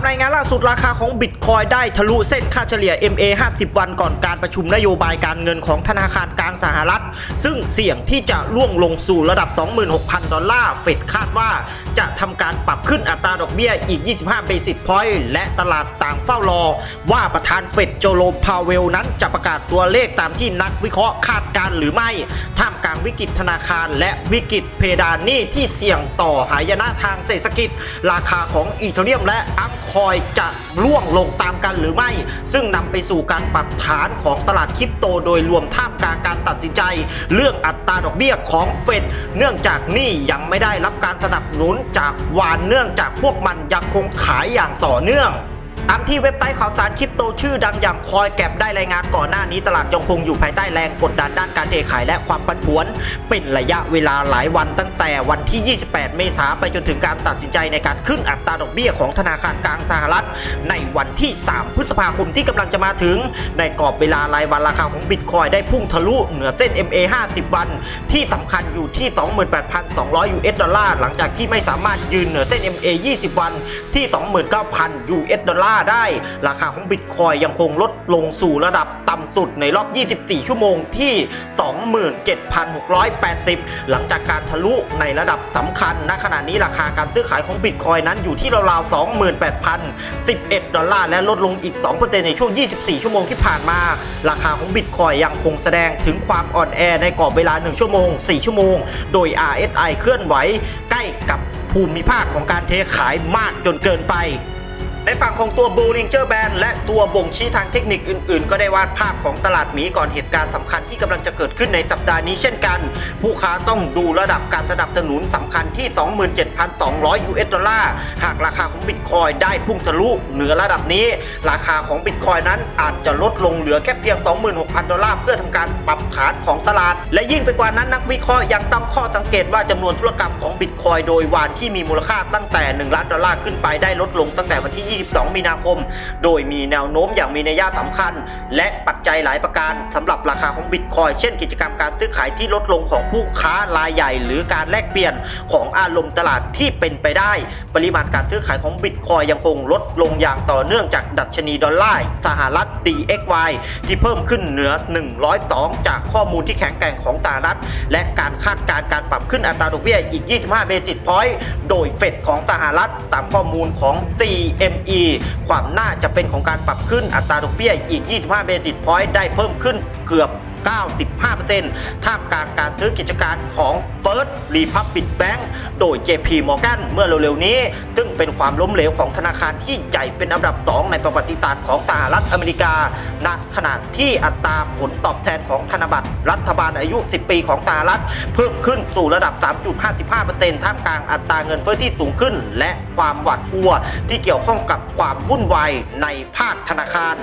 ามรายงานล่าสุดราคาของบิตคอยได้ทะลุเส้นค่าเฉลี่ย MA 50 วันก่อนการประชุมนโยบายการเงินของธนาคารกลางสหรัฐ ซึ่งเสี่ยงที่จะล่วงลงสู่ระดับ 26,000 ดอลลาร์ เฟดคาดว่าจะทำการปรับขึ้นอัตราดอกเบี้ยอีก 25 เบสิสพอยต์และตลาดต่างเฝ้ารอ ว่าประธานเฟดโจโรมพาวเวลนั้นจะประกาศตัวเลขตามที่นักวิเคราะห์คาดการหรือไม่ ท่ามกลางวิกฤตธนาคาร และวิกฤตเพดานหนี้ที่เสี่ยงต่อหายนะทางเศรษฐกิจ ราคาของอีเทเรียมและอัพคคอยจะร่วงลงตามกันหรือไม่ ซึ่งนำไปสู่การปรับฐานของตลาดคริปโตโดยรวมท่ามกลางการตัดสินใจ เรื่องอัตราดอกเบี้ยของเฟดเนื่องจากนี่ยังไม่ได้รับการสนับสนุนจากวานเนื่องจากพวกมันยังคงขายอย่างต่อเนื่อง ตามที่เว็บไซต์ข่าวสารคริปโตชื่อดังอย่างคอยแก็บได้รายงานก่อนหน้านี้ตลาดยังคงอยู่ภายใต้แรงกดดันด้านการเทขายและความผันผวน เป็นระยะเวลาหลายวันตั้งแต่วันที่ 28 เมษายนไปจนถึงการตัดสินใจในการขึ้นอัตราดอกเบี้ยของธนาคารกลางสหรัฐ ในวันที่ 3 พฤษภาคมที่กำลังจะมาถึง ในกรอบเวลารายวันราคาของบิตคอยได้พุ่งทะลุเหนือเส้น MA 50 วัน ที่สำคัญอยู่ที่ 28,200 US ดอลลาร์หลังจากที่ไม่สามารถยืนเหนือเส้น MA 20 วันที่ 29,000 US ดอลลาร์ได้ ราคาของบิตคอยยังคงลดลงสู่ระดับต่ำสุดในรอบ 24 ชั่วโมงที่ 27,680 หลังจากการทะลุในระดับสำคัญ ณ ขณะนี้ราคาการซื้อขายของบิตคอยนั้นอยู่ที่ราวๆ 28,011 ดอลลาร์ และลดลงอีก 2%ในช่วง 24 ชั่วโมงที่ผ่านมา ราคาของบิตคอยยังคงแสดงถึงความอ่อนแอในกรอบเวลา 1 ชั่วโมง 4 ชั่วโมง โดย RSI เคลื่อนไหวใกล้กับภูมิภาคของการเทขายมากจนเกินไป ในฝั่งของตัว Bollinger Band และตัวบ่งชี้ทางเทคนิคอื่นๆ ก็ได้วาดภาพของตลาดหมีก่อนเหตุการณ์สำคัญที่กำลังจะเกิดขึ้นในสัปดาห์นี้เช่นกัน ผู้ค้าต้องดูระดับการสนับสนุนสำคัญที่ 27,200 US ดอลลาร์หากราคาของบิตคอยได้พุ่งทะลุเหนือระดับนี้ ราคาของบิตคอยนั้นอาจจะลดลงเหลือแค่เพียง 26,000 ดอลลาร์เพื่อทำการปรับฐานของตลาด และยิ่งไปกว่านั้นนักวิเคราะห์ยังตั้งข้อสังเกตว่าจำนวนธุรกรรมของบิตคอยโดยวานที่มีมูลค่าตั้งแต่1ล้านดอลลาร์ขึ้นไปได้ลดลงตั้งแต่วันที่22 มีนาคม โดยมีแนวโน้มอย่างมีนัยสำคัญ และปัจจัยหลายประการสำหรับราคาของบิตคอยเช่นกิจกรรมการซื้อขายที่ลดลงของผู้ค้ารายใหญ่ หรือการแลกเปลี่ยนของอารมณ์ตลาดที่เป็นไปได้ ปริมาณการซื้อขายของบิตคอยยังคงลดลงอย่างต่อเนื่องจากดัชนีดอลลาร์สหรัฐ DXY ที่เพิ่มขึ้นเหนือ 102 จากข้อมูลที่แข็งแกร่งของสหรัฐ และการคาดการณ์การปรับขึ้นอัตราดอกเบี้ยอีก 25 เบสิสพอยต์โดยเฟดของสหรัฐตามข้อมูลของ CME ความน่าจะเป็นของการปรับขึ้นอัตราดอกเบี้ยอีก 25 เบสิสพอยต์ได้เพิ่มขึ้นเกือบ 95%ท่ามกลางการซื้อกิจการของ First Republic Bank โดย JP Morgan เมื่อเร็วๆนี้ ซึ่งเป็นความล้มเหลวของธนาคารที่ใหญ่เป็นอันดับ 2 ในประวัติศาสตร์ของสหรัฐอเมริกาณขณะที่อัตราผลตอบแทนของธนบัตรรัฐบาลอายุ 10 ปีของสหรัฐ เพิ่มขึ้นสู่ระดับ 3.55%ท่ามกลางอัตราเงินเฟ้อที่สูงขึ้น และความหวาดกลัวที่เกี่ยวข้องกับความวุ่นวายในภาคธนาคาร